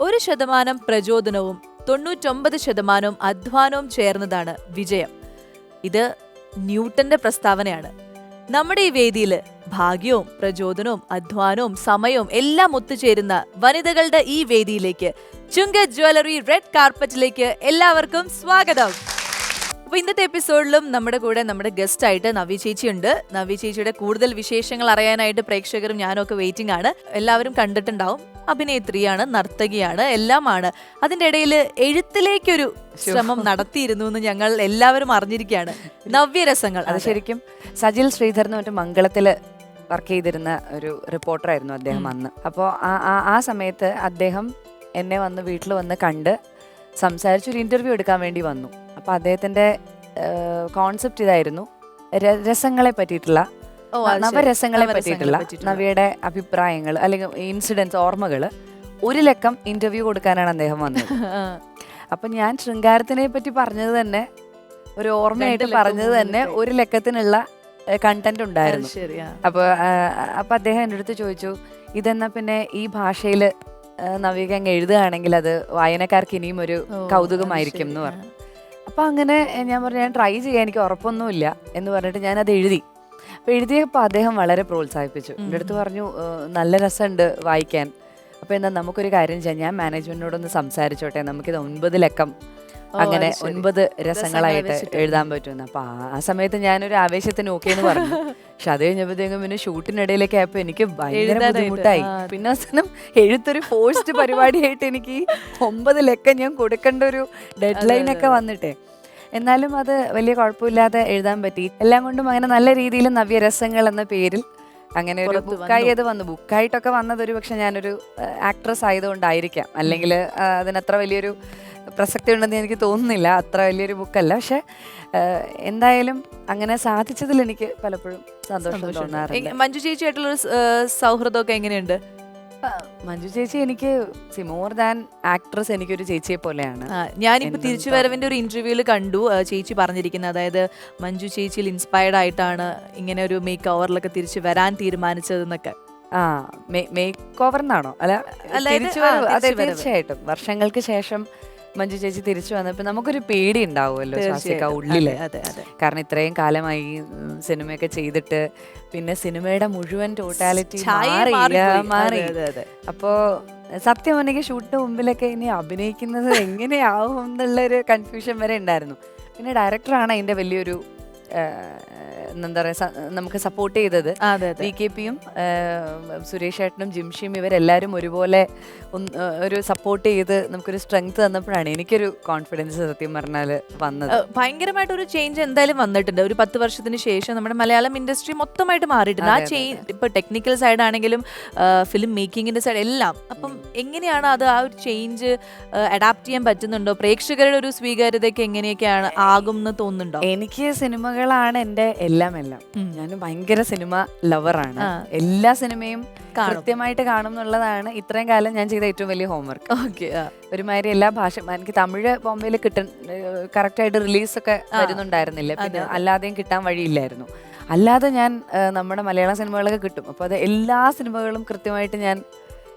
ഒരു ശതമാനം പ്രചോദനവും തൊണ്ണൂറ്റൊമ്പത് ശതമാനവും അധ്വാനവും ചേർന്നതാണ് വിജയം. ഇത് ന്യൂട്ടന്റെ പ്രസ്താവനയാണ്. നമ്മുടെ ഈ വേദിയിൽ ഭാഗ്യവും പ്രചോദനവും അധ്വാനവും സമയവും എല്ലാം ഒത്തുചേരുന്ന വനിതകളുടെ ഈ വേദിയിലേക്ക് ചുങ്ക ജ്വല്ലറി റെഡ് കാർപ്പറ്റിലേക്ക് എല്ലാവർക്കും സ്വാഗതം. അപ്പൊ ഇന്നത്തെ എപ്പിസോഡിലും നമ്മുടെ കൂടെ നമ്മുടെ ഗസ്റ്റ് ആയിട്ട് നവി ചേച്ചി ഉണ്ട്. നവി ചേച്ചിയുടെ കൂടുതൽ വിശേഷങ്ങൾ അറിയാനായിട്ട് പ്രേക്ഷകരും ഞാനും ഒക്കെ വെയിറ്റിംഗ് ആണ്. എല്ലാവരും കണ്ടിട്ടുണ്ടാവും. അഭിനേത്രിയാണ് നർത്തകിയാണ് എല്ലാമാണ്. അതിന്റെ ഇടയിൽ എഴുത്തിലേക്കൊരു ശ്രമം നടത്തിയിരുന്നു എന്ന് ഞങ്ങൾ എല്ലാവരും അറിഞ്ഞിരിക്കുകയാണ്. നവ്യരസങ്ങൾ അത് ശരിക്കും സജിൽ ശ്രീധരൻ മറ്റു മംഗളത്തിൽ വർക്ക് ചെയ്തിരുന്ന ഒരു റിപ്പോർട്ടറായിരുന്നു അദ്ദേഹം അന്ന്. അപ്പോൾ ആ സമയത്ത് അദ്ദേഹം എന്നെ വന്ന് വീട്ടിൽ വന്ന് കണ്ട് സംസാരിച്ചൊരു ഇന്റർവ്യൂ ഇന്റർവ്യൂ എടുക്കാൻ വേണ്ടി വന്നു. അപ്പോൾ അദ്ദേഹത്തിന്റെ കോൺസെപ്റ്റ് ഇതായിരുന്നു. രസങ്ങളെ പറ്റിയിട്ടുള്ള. നവരസങ്ങളെ പറ്റിയിട്ടുള്ള. നവിയുടെ അഭിപ്രായങ്ങൾ അല്ലെങ്കിൽ ഇൻസിഡൻസ് ഓർമ്മകൾ ഒരു ലക്കം ഇന്റർവ്യൂ കൊടുക്കാനാണ് അദ്ദേഹം വന്നത്. അപ്പൊ ഞാൻ ശൃംഗാരത്തിനെ പറ്റി പറഞ്ഞത് തന്നെ ഒരു ഓർമ്മയായിട്ട് പറഞ്ഞത് തന്നെ ഒരു ലക്കത്തിനുള്ള കണ്ടന്റ് ഉണ്ടായിരുന്നു. അപ്പൊ അപ്പൊ അദ്ദേഹം എന്റെ അടുത്ത് ചോദിച്ചു ഇതെന്നാ പിന്നെ ഈ ഭാഷയിൽ നവിക അങ്ങ് എഴുതുകയാണെങ്കിൽ അത് വായനക്കാർക്ക് ഇനിയും ഒരു കൗതുകമായിരിക്കും എന്ന് പറഞ്ഞു. അപ്പൊ അങ്ങനെ ഞാൻ പറഞ്ഞു ഞാൻ ട്രൈ ചെയ്യാൻ എനിക്ക് ഉറപ്പൊന്നുമില്ല എന്ന് പറഞ്ഞിട്ട് ഞാൻ അത് എഴുതി. അപ്പോൾ എഴുതിയപ്പോൾ അദ്ദേഹം വളരെ പ്രോത്സാഹിപ്പിച്ചു. എന്റെ അടുത്ത് പറഞ്ഞു നല്ല രസമുണ്ട് വായിക്കാൻ. അപ്പോൾ എന്താ നമുക്കൊരു കാര്യം ചെയ്യാം. ഞാൻ മാനേജ്മെന്റിനോടൊന്ന് സംസാരിച്ചോട്ടെ. നമുക്കിത് ഒൻപത് ലക്കം അങ്ങനെ. ഒൻപത് രസങ്ങളായിട്ട് എഴുതാൻ പറ്റുമെന്ന്. അപ്പൊ ആ- സമയത്ത് ഞാനൊരു ആവേശത്തിന് ഓക്കെ എന്ന് പറഞ്ഞു. പക്ഷെ അത് കഴിഞ്ഞപ്പോഴത്തേക്കും പിന്നെ ഷൂട്ടിനിടയിലേക്ക് ആയപ്പോ എനിക്ക് ഭയങ്കര ബുദ്ധിമുട്ടായി. പിന്നെ അവസാനം എഴുത്തൊരു ഫോഴ്സ്ഡ് പരിപാടിയായിട്ട് എനിക്ക് ഒമ്പത് ലക്കം ഞാൻ കൊടുക്കേണ്ട ഒരു ഡെഡ് ലൈൻ ഒക്കെ വന്നിട്ടേ. എന്നാലും അത് വലിയ കുഴപ്പമില്ലാതെ എഴുതാൻ പറ്റി. എല്ലാം കൊണ്ടും അങ്ങനെ നല്ല രീതിയിൽ നവ്യരസങ്ങൾ എന്ന പേരിൽ അങ്ങനെ ഒരു ബുക്കായി. അത് വന്നു. ബുക്കായിട്ടൊക്കെ വന്നത് ഒരു പക്ഷെ ഞാനൊരു ആക്ട്രസ് ആയതുകൊണ്ടായിരിക്കാം. അല്ലെങ്കിൽ അതിനത്ര വലിയൊരു പ്രസക്തി ഉണ്ടെന്ന് എനിക്ക് തോന്നുന്നില്ല. അത്ര വലിയൊരു ബുക്കല്ല. പക്ഷെ എന്തായാലും അങ്ങനെ സാധിച്ചതിൽ എനിക്ക് പലപ്പോഴും സന്തോഷം. തോന്നാറുണ്ട്. മഞ്ജു ചേച്ചിയായിട്ടുള്ള സൗഹൃദമൊക്കെ എങ്ങനെയുണ്ട്? മഞ്ജു ചേച്ചി എനിക്ക് മോർ ദാൻ ആക്ട്രസ് എനിക്കൊരു ചേച്ചിയെ പോലെയാണ്. ഞാൻ ഞാനിപ്പോ തിരിച്ചു വരവിന്റെ ഒരു ഇന്റർവ്യൂവിൽ കണ്ടു. ചേച്ചി പറഞ്ഞിരിക്കുന്നത് അതായത് മഞ്ജു ചേച്ചിയിൽ ഇൻസ്പയർഡ് ആയിട്ടാണ് ഇങ്ങനെ ഒരു മേക്ക് ഓവറിലൊക്കെ തിരിച്ചു വരാൻ തീരുമാനിച്ചതെന്നൊക്കെ. ആ മേക്ക് ഓവർ എന്നാണോ അല്ല തീർച്ചയായിട്ടും. വർഷങ്ങൾക്ക് ശേഷം മഞ്ജു ചേച്ചി തിരിച്ചു വന്നപ്പോൾ നമുക്കൊരു പേടി ഉണ്ടാവുമല്ലോ ശ്വാസിക ഉള്ളിൽ. കാരണം ഇത്രയും കാലമായി സിനിമയൊക്കെ ചെയ്തിട്ട് പിന്നെ സിനിമയുടെ മുഴുവൻ ടോട്ടാലിറ്റി മാറി. അപ്പോ സത്യം പറഞ്ഞെങ്കിൽ ഷൂട്ടിന് മുമ്പിലൊക്കെ ഇനി അഭിനയിക്കുന്നത് എങ്ങനെയാവും എന്നുള്ളൊരു കൺഫ്യൂഷൻ വരെ ഉണ്ടായിരുന്നു. പിന്നെ ഡയറക്ടറാണ് അതിന്റെ വലിയൊരു എന്താ പറയാ നമുക്ക് സപ്പോർട്ട് ചെയ്തത്. വി കെ പിയും സുരേഷ് ഏട്ടനും ജിംഷിയും ഇവരെല്ലാവരും ഒരുപോലെ ഒരു സപ്പോർട്ട് ചെയ്ത് നമുക്കൊരു സ്ട്രെങ്ത് തന്നപ്പോഴാണ് എനിക്കൊരു കോൺഫിഡൻസ് സത്യം പറഞ്ഞാൽ വന്നത്. ഭയങ്കരമായിട്ടൊരു ഭയങ്കരമായിട്ട് ഒരു ചേഞ്ച് എന്തായാലും വന്നിട്ടുണ്ട്. ഒരു പത്ത് വർഷത്തിന് ശേഷം നമ്മുടെ മലയാളം ഇൻഡസ്ട്രി മൊത്തമായിട്ട് മാറിയിട്ടുണ്ട്. ആ ചേഞ്ച് ഇപ്പൊ ടെക്നിക്കൽ സൈഡ് ആണെങ്കിലും ഫിലിം മേക്കിങ്ങിന്റെ സൈഡ് എല്ലാം. അപ്പം എങ്ങനെയാണ് അത് ആ ഒരു ചേഞ്ച് അഡാപ്റ്റ് ചെയ്യാൻ പറ്റുന്നുണ്ടോ? പ്രേക്ഷകരുടെ ഒരു സ്വീകാര്യതയ്ക്ക് എങ്ങനെയൊക്കെയാണ് ആകും എന്ന് തോന്നുന്നുണ്ടോ? എനിക്ക് സിനിമകളാണ് എന്റെ എല്ലാം എല്ലാം എല്ലാം. ഞാൻ ഭയങ്കര സിനിമ ലവറാണ്. എല്ലാ സിനിമയും കൃത്യമായിട്ട് കാണും എന്നുള്ളതാണ് ഇത്രയും കാലം ഞാൻ ചെയ്ത ഏറ്റവും വലിയ ഹോംവർക്ക് ഓക്കെ ഒരുമാതിരി എല്ലാ ഭാഷ എനിക്ക് തമിഴ് ബോംബെയിൽ കിട്ട കറക്റ്റായിട്ട് റിലീസൊക്കെ റിലീസ് ഒക്കെ ആ. വരുന്നുണ്ടായിരുന്നില്ല. പിന്നെ അല്ലാതെയും കിട്ടാൻ വഴിയില്ലായിരുന്നു. അല്ലാതെ ഞാൻ നമ്മുടെ മലയാള സിനിമകളൊക്കെ കിട്ടും. അപ്പോൾ അത് എല്ലാ സിനിമകളും കൃത്യമായിട്ട് ഞാൻ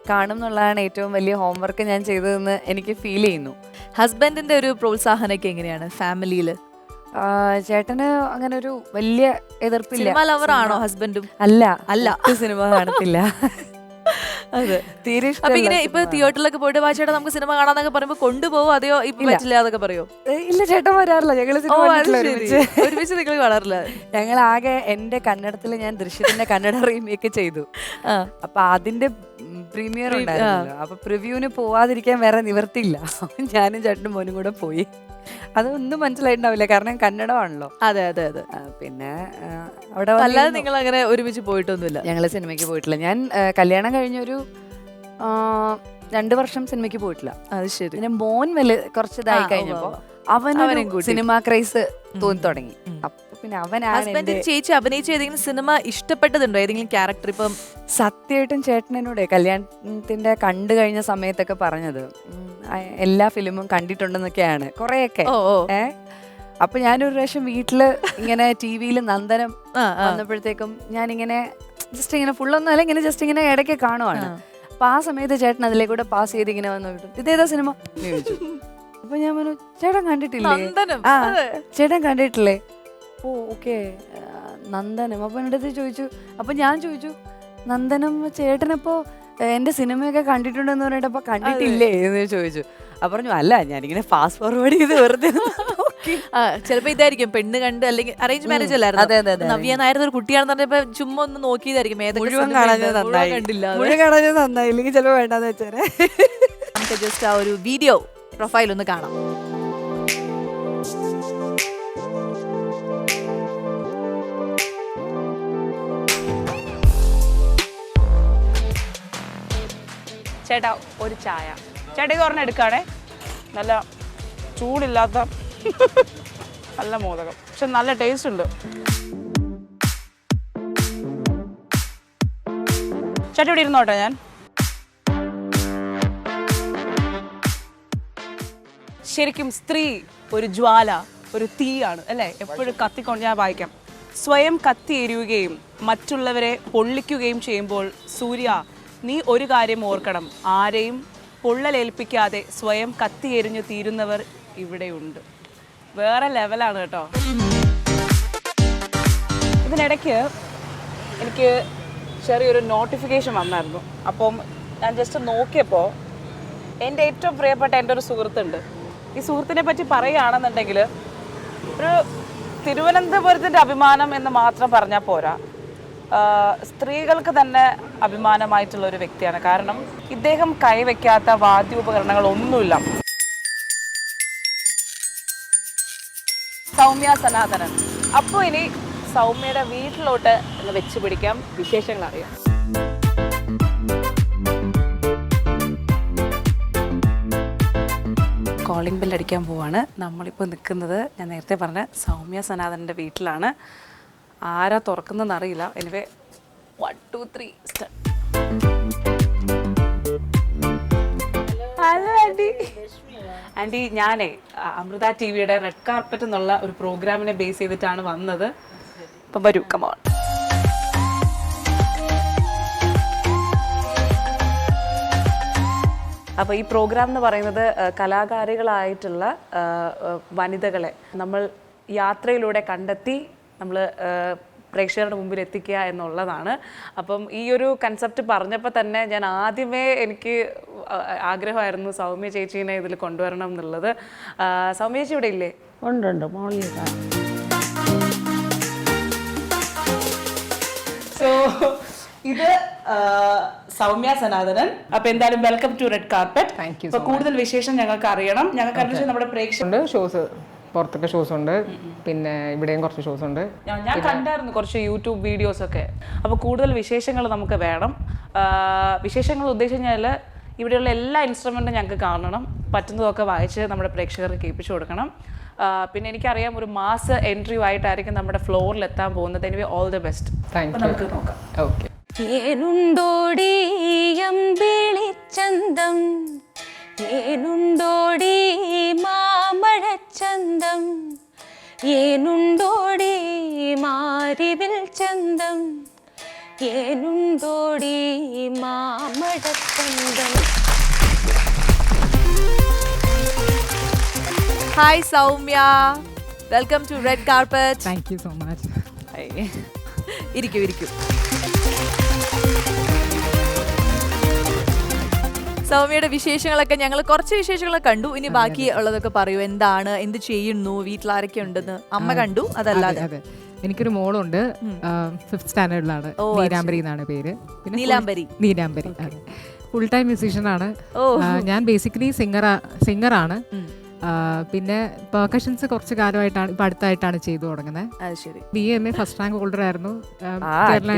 കാണും എന്നുള്ളതാണ് ഏറ്റവും വലിയ ഹോംവർക്ക് ഞാൻ ചെയ്തതെന്ന് എനിക്ക് ഫീൽ ചെയ്യുന്നു. ഹസ്ബൻഡിന്റെ ഒരു പ്രോത്സാഹനമൊക്കെ എങ്ങനെയാണ്? ഫാമിലിയിൽ ആ, ചേട്ടന് അങ്ങനെ ഒരു വലിയ എതിർപ്പില്ല. സിനിമ ലവർ ആണോ ഹസ്ബൻഡും അല്ല. അല്ല. സിനിമ കാണത്തില്ല. അപ്പൊ ഇങ്ങനെ ഇപ്പൊ. തിയേറ്ററിലൊക്കെ പോയിട്ട് വാച്ചേട്ടാ നമുക്ക് സിനിമ കാണാന്നൊക്കെ പറയുമ്പോ കൊണ്ടുപോകും അതെയോ? ഇപ്പൊ. പറ്റില്ല അതൊക്കെ പറയോ? ഇല്ല ചേട്ടൻ വരാറില്ല. ഞങ്ങൾ ഒരുമിച്ച്. നിങ്ങൾ കാണാറില്ല. ഞങ്ങൾ ആകെ എന്റെ കന്നഡത്തിൽ ഞാൻ ദൃശ്യത്തിന്റെ കന്നഡ റീമേക്ക് ചെയ്തു. അപ്പൊ അതിന്റെ പ്രീമിയർ ഉണ്ടായിരുന്നു ഉണ്ടായിരുന്നല്ലോ. അപ്പൊ പ്രിവ്യൂവിന് പോവാതിരിക്കാൻ വേറെ നിവർത്തിയില്ല. ഞാനും ചേട്ടനും മോനും കൂടെ പോയി. അതൊന്നും മനസ്സിലായിട്ടുണ്ടാവില്ല. കാരണം കന്നഡമാണല്ലോ. അതെ അതെ അതെ. പിന്നെ അവിടെ അല്ലാതെ നിങ്ങൾ അങ്ങനെ ഒരുമിച്ച് പോയിട്ടൊന്നുമില്ല. ഞങ്ങൾ സിനിമയ്ക്ക് പോയിട്ടില്ല. ഞാൻ കല്യാണം കഴിഞ്ഞൊരു രണ്ട് വർഷം സിനിമയ്ക്ക് പോയിട്ടില്ല. അത് ശരി. പിന്നെ മോൻ വല്ല കുറച്ച് ഇതായി ആ, കഴിഞ്ഞപ്പോ അവനും സിനിമ ക്രൈസ് തോന്നി തുടങ്ങി. പിന്നെ അവനാണ് ചേച്ചി അഭിനയിച്ച ഏതെങ്കിലും സിനിമ ഇഷ്ടപ്പെട്ടതുണ്ടോ? ഏതെങ്കിലും ക്യാരക്ടർ ഇപ്പം സത്യമായിട്ടും ചേട്ടനോടെ കല്യാണത്തിന്റെ കണ്ടു കഴിഞ്ഞ സമയത്തൊക്കെ പറഞ്ഞത്. എല്ലാ ഫിലിമും കണ്ടിട്ടുണ്ടെന്നൊക്കെയാണ്. കുറെയൊക്കെ. ഏ? അപ്പൊ ഞാനൊരു പ്രാവശ്യം വീട്ടിൽ ഇങ്ങനെ ടി വിയിൽ നന്ദനം. വന്നപ്പോഴത്തേക്കും ഞാനിങ്ങനെ ജസ്റ്റ് ഇങ്ങനെ ഫുള്ളൊന്നും അല്ല ഇങ്ങനെ ജസ്റ്റ് ഇങ്ങനെ ഇടയ്ക്ക് കാണുവാണ്. അപ്പൊ ആ സമയത്ത് ചേട്ടൻ അതിലേക്കൂടെ പാസ് ചെയ്ത് ഇങ്ങനെ വന്നു വിട്ടു ഇതേതാ സിനിമ ചോദിച്ചു അപ്പൊ ഞാൻ പറഞ്ഞു ചേട്ടൻ കണ്ടിട്ടില്ലേ? ആ. ചേട്ടൻ കണ്ടിട്ടില്ലേ? ഓ ഓക്കെ നന്ദനം. അപ്പൊ എന്റെ അടുത്ത് ചോദിച്ചു അപ്പൊ ഞാൻ ചോദിച്ചു നന്ദനം ചേട്ടനപ്പോ എന്റെ സിനിമയൊക്കെ കണ്ടിട്ടുണ്ടെന്ന് പറഞ്ഞിട്ട് അപ്പൊ കണ്ടിട്ടില്ലേ? എന്ന് ചോദിച്ചു. അപ്പൊ പറഞ്ഞു അല്ല ഞാനിങ്ങനെ ഫാസ്റ്റ് ഫോർവേഡ് ചെയ്ത് വെറുതെ ഒന്ന് നോക്കി." ആ, ചിലപ്പോ ഇതായിരിക്കും പെണ്ണ് കണ്ട് അല്ലെങ്കിൽ അറേഞ്ച് മാരേജ് അല്ലായിരുന്നു? നവ്യ നായരുടെ ഒരു കുട്ടിയാണെന്ന് പറഞ്ഞപ്പോ ചുമ്മാ ഒന്ന് നോക്കിയതായിരിക്കും മുഴുവൻ കണ്ടില്ല. മുഴുവൻ കാണാൻ നന്നായി. ഇല്ലെങ്കിൽ ചിലപ്പോ വേണ്ടാന്ന് നമുക്ക് ജസ്റ്റ് ആ ഒരു വീഡിയോ പ്രൊഫൈൽ ഒന്ന് കാണാം. ചേട്ടാ ഒരു ചായ. ചേട്ടാ ഇത് ഒരെണ്ണം എടുക്കുകയാണേ നല്ല ചൂടില്ലാത്ത നല്ല മോദകം. പക്ഷെ നല്ല ടേസ്റ്റ് ഉണ്ട്. ചേട്ടൻ ഇവിടെ ഇരുന്നോട്ടെ ഞാൻ. ശരിക്കും സ്ത്രീ ഒരു ജ്വാല ഒരു തീയാണ് അല്ലേ? എപ്പോഴും കത്തിക്കൊണ്ട് ഞാൻ വായിക്കാം. സ്വയം കത്തി എരിയുകയും മറ്റുള്ളവരെ പൊള്ളിക്കുകയും ചെയ്യുമ്പോൾ സൂര്യ നീ ഒരു കാര്യം ഓർക്കണം. ആരെയും പൊള്ളലേൽപ്പിക്കാതെ സ്വയം കത്തി എരിഞ്ഞു തീരുന്നവർ ഇവിടെയുണ്ട്. വേറെ ലെവലാണ് കേട്ടോ. ഇതിനിടയ്ക്ക് എനിക്ക് ചെറിയൊരു നോട്ടിഫിക്കേഷൻ വന്നായിരുന്നു. അപ്പം ഞാൻ ജസ്റ്റ് നോക്കിയപ്പോൾ എന്റെ ഏറ്റവും പ്രിയപ്പെട്ട എന്റെ ഒരു സുഹൃത്തുണ്ട്. ഈ സുഹൃത്തിനെ പറ്റി പറയുകയാണെന്നുണ്ടെങ്കിൽ ഒരു തിരുവനന്തപുരത്തിന്റെ അഭിമാനം എന്ന് മാത്രം പറഞ്ഞാൽ പോരാ. സ്ത്രീകൾക്ക് തന്നെ അഭിമാനമായിട്ടുള്ള ഒരു വ്യക്തിയാണ്. കാരണം ഇദ്ദേഹം കൈവയ്ക്കാത്ത വാദ്യോപകരണങ്ങൾ ഒന്നുമില്ല സൗമ്യ സനാതനൻ. അപ്പോൾ ഇനി സൗമ്യയുടെ വീട്ടിലോട്ട് ഒന്ന് വെച്ച് പിടിക്കാം. വിശേഷങ്ങൾ അറിയാം. കോളിംഗ് ബെല്ലടിക്കാൻ പോവാണ്. നമ്മളിപ്പോൾ നിൽക്കുന്നത് ഞാൻ നേരത്തെ പറഞ്ഞ സൗമ്യ സനാതനന്റെ വീട്ടിലാണ്. ആരാ തുറക്കുന്നതെന്ന് അറിയില്ല anyway one two three hello aunty aunty ഞാനേ അമൃത ടി വിയുടെ റെഡ് കാർപ്പറ്റ് എന്നുള്ള ഒരു പ്രോഗ്രാമിനെ ബേസ് ചെയ്തിട്ടാണ് വന്നത്. അപ്പം വരൂ കമോൺ അപ്പോൾ ഈ പ്രോഗ്രാം എന്ന് പറയുന്നത് കലാകാരികളായിട്ടുള്ള വനിതകളെ നമ്മൾ യാത്രയിലൂടെ കണ്ടെത്തി നമ്മൾ പ്രേക്ഷകരുടെ മുമ്പിൽ എത്തിക്കുക എന്നുള്ളതാണ്. അപ്പം ഈ ഒരു കൺസെപ്റ്റ് പറഞ്ഞപ്പോൾ തന്നെ ഞാൻ ആദ്യമേ എനിക്ക് ആഗ്രഹമായിരുന്നു സൗമ്യ ചേച്ചീനെ ഇതിൽ കൊണ്ടുവരണം എന്നുള്ളത്. സൗമ്യ ചേച്ചി ഇവിടെ ഇല്ലേ? ഉണ്ട് ഉണ്ട്. മോളിൽ സോ ഇത് സൗമ്യ സനാതനൻ. അപ്പൊ എന്തായാലും welcome to red carpet Thank you കൂടുതൽ വിശേഷം ഞങ്ങൾക്ക് അറിയണം. ഞങ്ങൾക്ക് അറിയിച്ചു നമ്മുടെ പ്രേക്ഷകർ ഷോസ് പുറത്തൊക്കെ ഷോസ് ഉണ്ട്. പിന്നെ ഇവിടെയും കുറച്ച് ഷോസ് ഉണ്ട്. ഞാൻ കണ്ടായിരുന്നു കുറച്ച് യൂട്യൂബ് വീഡിയോസ് ഒക്കെ. അപ്പോൾ കൂടുതൽ വിശേഷങ്ങൾ നമുക്ക് വേണം. വിശേഷങ്ങൾ ഉദ്ദേശിച്ചു കഴിഞ്ഞാൽ ഇവിടെയുള്ള എല്ലാ ഇൻസ്ട്രുമെന്റും ഞങ്ങൾക്ക് കാണണം. പറ്റുന്നതൊക്കെ വായിച്ച് നമ്മുടെ പ്രേക്ഷകർക്ക് കേൾപ്പിച്ചു കൊടുക്കണം. പിന്നെ എനിക്കറിയാം ഒരു മാസ് എൻട്രി ആയിട്ടായിരിക്കും നമ്മുടെ ഫ്ലോറിൽ എത്താൻ പോകുന്നത്. Anyway all the best thank you നമുക്ക് നോക്കാം. ഓക്കെ ഏനുണ്ടോടി അമ്പിളിച്ചന്തം ഏനുണ്ടോടി മാമഴച്ചന്തം ഏനുണ്ടോടി മാരിവിൽ ചന്തം? ഏനുണ്ടോടി മാമഴച്ചന്തം hi Soumya. Welcome to red carpet thank you so much ഇരിക്കൂ ഇരിക്കൂ. സൗമ്യയുടെ വിശേഷങ്ങളൊക്കെ ഞങ്ങൾ കുറച്ച് വിശേഷങ്ങളെ കണ്ടു. ഇനി ബാക്കി ഉള്ളതൊക്കെ പറയൂ. എന്താണ് എന്ത് ചെയ്യുന്നു വീട്ടിലാരൊക്കെ ഉണ്ടെന്ന് അമ്മ കണ്ടു. അതല്ലാതെ. അതെ. എനിക്കൊരു മോളുണ്ട്. ഫിഫ്ത് സ്റ്റാൻഡേർഡിലാണ് നീലാംബരി എന്നാണ് പേര്. പിന്നെ Neelambari. Neelambari full time musician ആണ്. ഞാൻ ബേസിക്കലി സിംഗർ സിംഗറാണ് പിന്നെ പെർക്കഷൻസ് കുറച്ച് കാലമായിട്ടാണ് ഇപ്പൊ അടുത്തായിട്ടാണ് ചെയ്തു തുടങ്ങുന്നത് അത് ശരി. B M A first rank holder ആയിരുന്നു. കേരള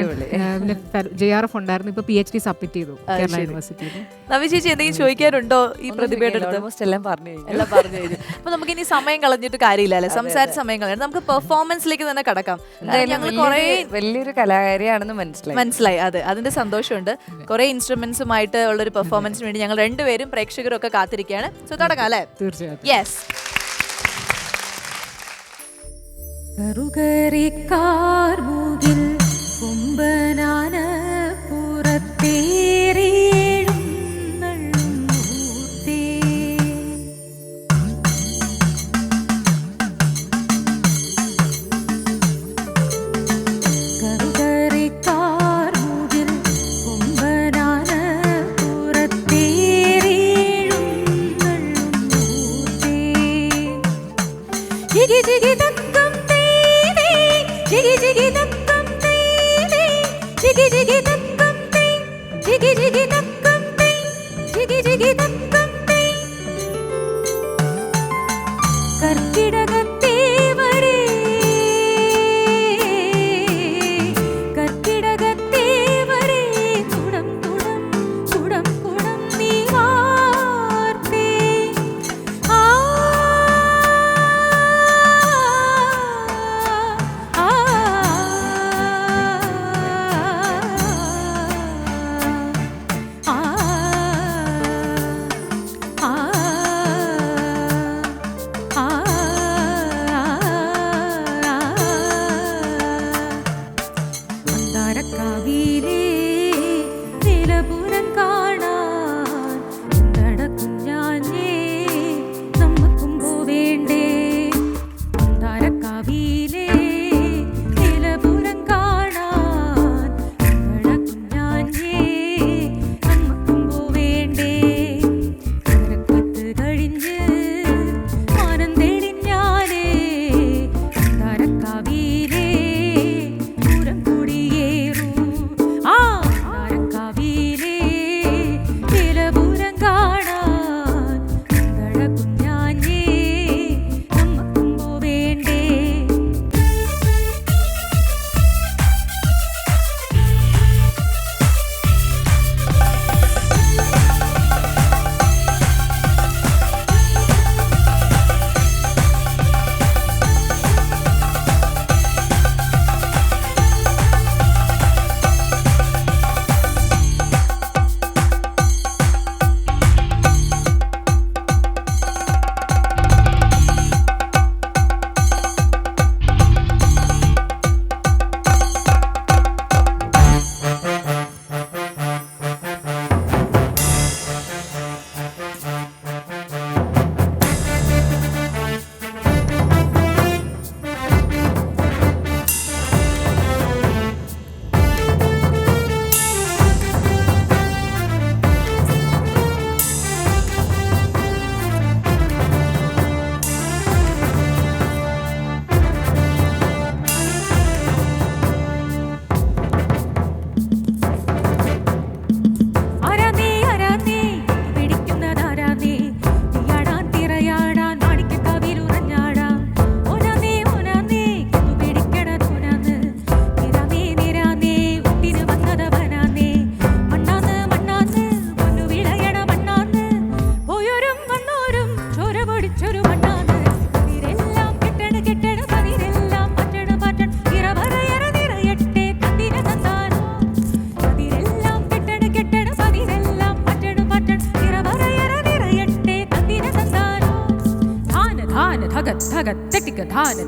പിന്നെ ജെ ആർ എഫ് ഉണ്ടായിരുന്നു. ഇപ്പൊ പി എച്ച് ഡി സബ്മിറ്റ് ചെയ്തു കേരള യൂണിവേഴ്സിറ്റിയിൽ നവി ചേച്ചി എന്തെങ്കിലും ചോദിക്കാനുണ്ടോ ഈ പ്രതിഭയുടെ അടുത്ത്? എല്ലാം പറഞ്ഞു എല്ലാം പറഞ്ഞു കഴിഞ്ഞു. അപ്പൊ നമുക്ക് ഇനി സമയം കളഞ്ഞിട്ട് കാര്യമില്ല അല്ലെ? സംസാരിച്ച സമയം കളഞ്ഞിട്ട് നമുക്ക് പെർഫോമൻസിലേക്ക് തന്നെ കടക്കാം. ഞങ്ങൾ കുറേ വലിയൊരു- കലാകാരിയാണെന്ന് മനസ്സിലായി. മനസ്സിലായി. അതെ അതിന്റെ സന്തോഷമുണ്ട്. കുറെ ഇൻസ്ട്രുമെന്റ്സുമായിട്ട് ഉള്ള ഒരു പെർഫോമൻസിന് വേണ്ടി ഞങ്ങൾ രണ്ടുപേരും പ്രേക്ഷകരും ഒക്കെ കാത്തിരിക്കുകയാണ്. സോ തുടങ്ങാം അല്ലെ? തീർച്ചയായിട്ടും. യെസ് കറുകറിക്കാർമുകിൽ കുമ്പനാന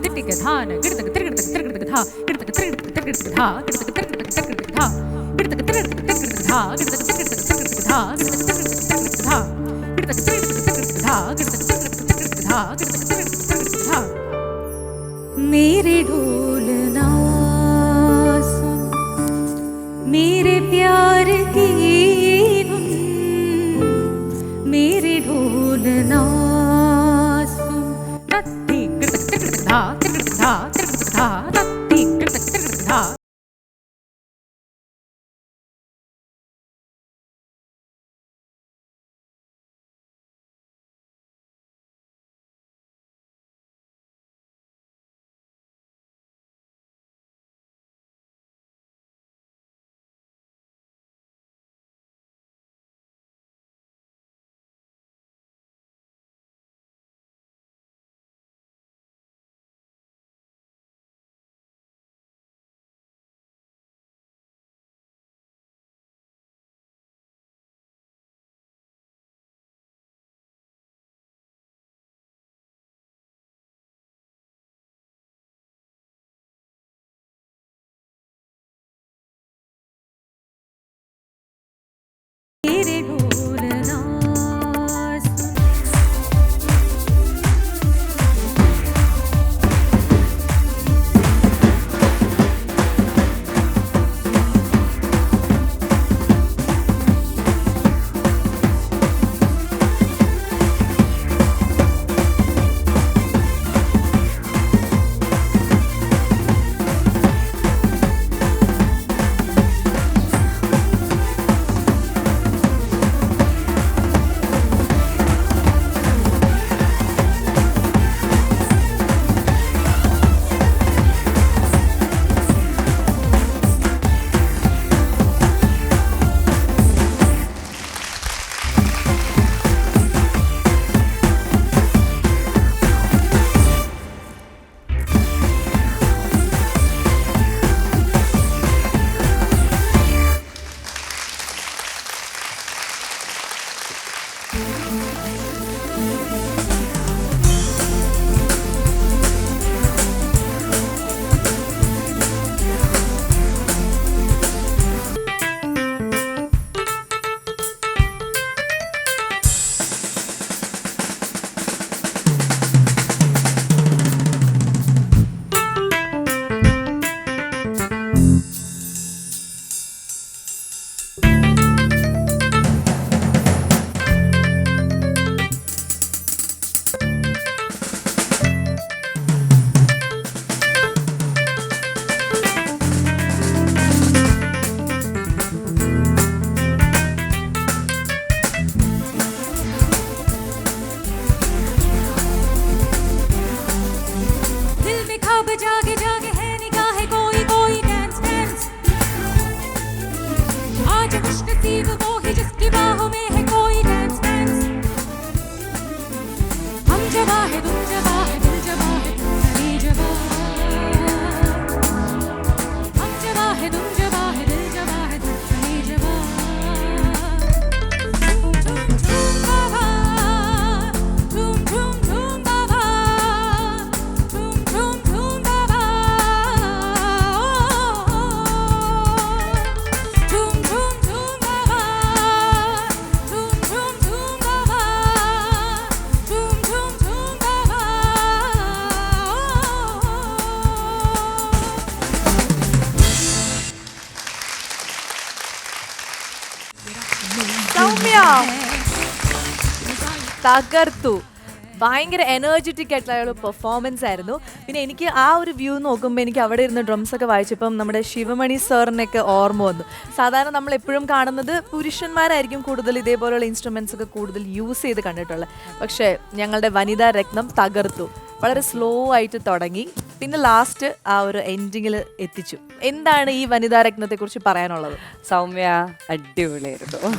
திட்டிக்க தான கிடுத்துக்கு திருகிடுத்துக்கு திருகிடுத்துக்கு தா கிடுத்துக்கு திருகிடுத்துக்கு திருகிடுத்துக்கு தா கிடுத்துக்கு திருகிடுத்துக்கு திருகிடுத்துக்கு தா கிடுத்துக்கு திருகிடுத்துக்கு திருகிடுத்துக்கு தா கிடுத்துக்கு திருகிடுத்துக்கு திருகிடுத்துக்கு தா கிடுத்துக்கு திருகிடுத்துக்கு திருகிடுத்துக்கு தா கிடுத்துக்கு திருகிடுத்துக்கு திருகிடுத்துக்கு தா கிடுத்துக்கு திருகிடுத்துக்கு திருகிடுத்துக்கு தா கிடுத்துக்கு திருகிடுத்துக்கு திருகிடுத்துக்கு தா मेरे ढोल ना 哒哒。തകർത്തു. ഭയങ്കര എനർജറ്റിക് ആയിട്ടുള്ള ഒരു പെർഫോമൻസ് ആയിരുന്നു. പിന്നെ എനിക്ക് ആ ഒരു വ്യൂ നോക്കുമ്പോൾ എനിക്ക് അവിടെ ഇരുന്ന് ഡ്രംസ് ഒക്കെ വായിച്ചപ്പം നമ്മുടെ ശിവമണി സാറിനൊക്കെ ഓർമ്മ വന്നു. സാധാരണ നമ്മൾ എപ്പോഴും കാണുന്നത് പുരുഷന്മാരായിരിക്കും കൂടുതൽ ഇതേപോലെയുള്ള ഇൻസ്ട്രുമെന്റ്സ് ഒക്കെ കൂടുതൽ യൂസ് ചെയ്ത് കണ്ടിട്ടുള്ളത്. പക്ഷേ ഞങ്ങളുടെ വനിതാ രത്നം തകർത്തു. വളരെ സ്ലോ ആയിട്ട് തുടങ്ങി. പിന്നെ ലാസ്റ്റ് ആ ഒരു എൻഡിങ്ങിൽ എത്തിച്ചു. എന്താണ് ഈ വനിതാ രത്നത്തെ കുറിച്ച് പറയാനുള്ളത്? സൗമ്യ അടിപൊളിയായിരുന്നു.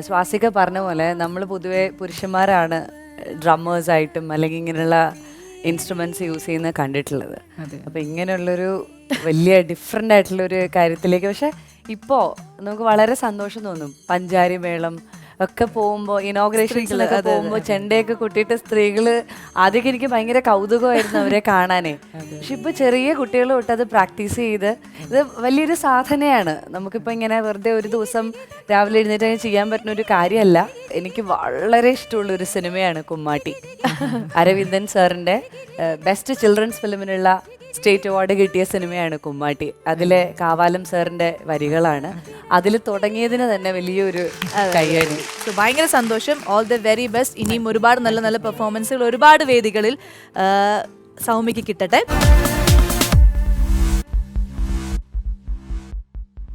സ്വാസിക പറഞ്ഞ പോലെ നമ്മൾ പൊതുവെ പുരുഷന്മാരാണ് ഡ്രമ്മേഴ്സ് ആയിട്ടും അല്ലെങ്കിൽ ഇങ്ങനെയുള്ള ഇൻസ്ട്രുമെന്റ്സ് യൂസ് ചെയ്യുന്ന കണ്ടിട്ടുള്ളത്. അപ്പൊ ഇങ്ങനെയുള്ളൊരു വലിയ ഡിഫറെന്റ് ആയിട്ടുള്ള ഒരു കാര്യത്തിലേക്ക്. പക്ഷെ ഇപ്പോ നമുക്ക് വളരെ സന്തോഷം തോന്നും. പഞ്ചാരി മേളം ഒക്കെ പോകുമ്പോൾ ഇനോഗ്രേഷൻസിലൊക്കെ പോകുമ്പോൾ ചെണ്ടയൊക്കെ കുട്ടിയിട്ട് സ്ത്രീകൾ ആദ്യമൊക്കെ എനിക്ക് ഭയങ്കര കൗതുകമായിരുന്നു അവരെ കാണാനേ. പക്ഷെ ഇപ്പൊ ചെറിയ കുട്ടികൾ തൊട്ട് അത് പ്രാക്ടീസ് ചെയ്ത് ഇത് വലിയൊരു സാധനയാണ്. നമുക്കിപ്പോൾ ഇങ്ങനെ വെറുതെ ഒരു ദിവസം രാവിലെ എഴുന്നേറ്റ് ചെയ്യാൻ പറ്റുന്ന ഒരു കാര്യമല്ല. എനിക്ക് വളരെ ഇഷ്ടമുള്ള ഒരു സിനിമയാണ് കുമ്മാട്ടി. അരവിന്ദൻ സാറിന്റെ ബെസ്റ്റ് ചിൽഡ്രൻസ് ഫിലിമിനുള്ള സ്റ്റേറ്റ് അവാർഡ് കിട്ടിയ സിനിമയാണ് കുമ്മാട്ടി. അതിലെ കാവാലം സാറിന്റെ വരികളാണ്. അതിൽ തുടങ്ങിയതിന് തന്നെ വലിയൊരു So, ഭയങ്കര സന്തോഷം. ഓൾ ദ വെരി ബെസ്റ്റ് ഇനിയും ഒരുപാട് നല്ല നല്ല പെർഫോമൻസുകൾ ഒരുപാട് വേദികളിൽ സൗമ്യക്ക് കിട്ടട്ടെ.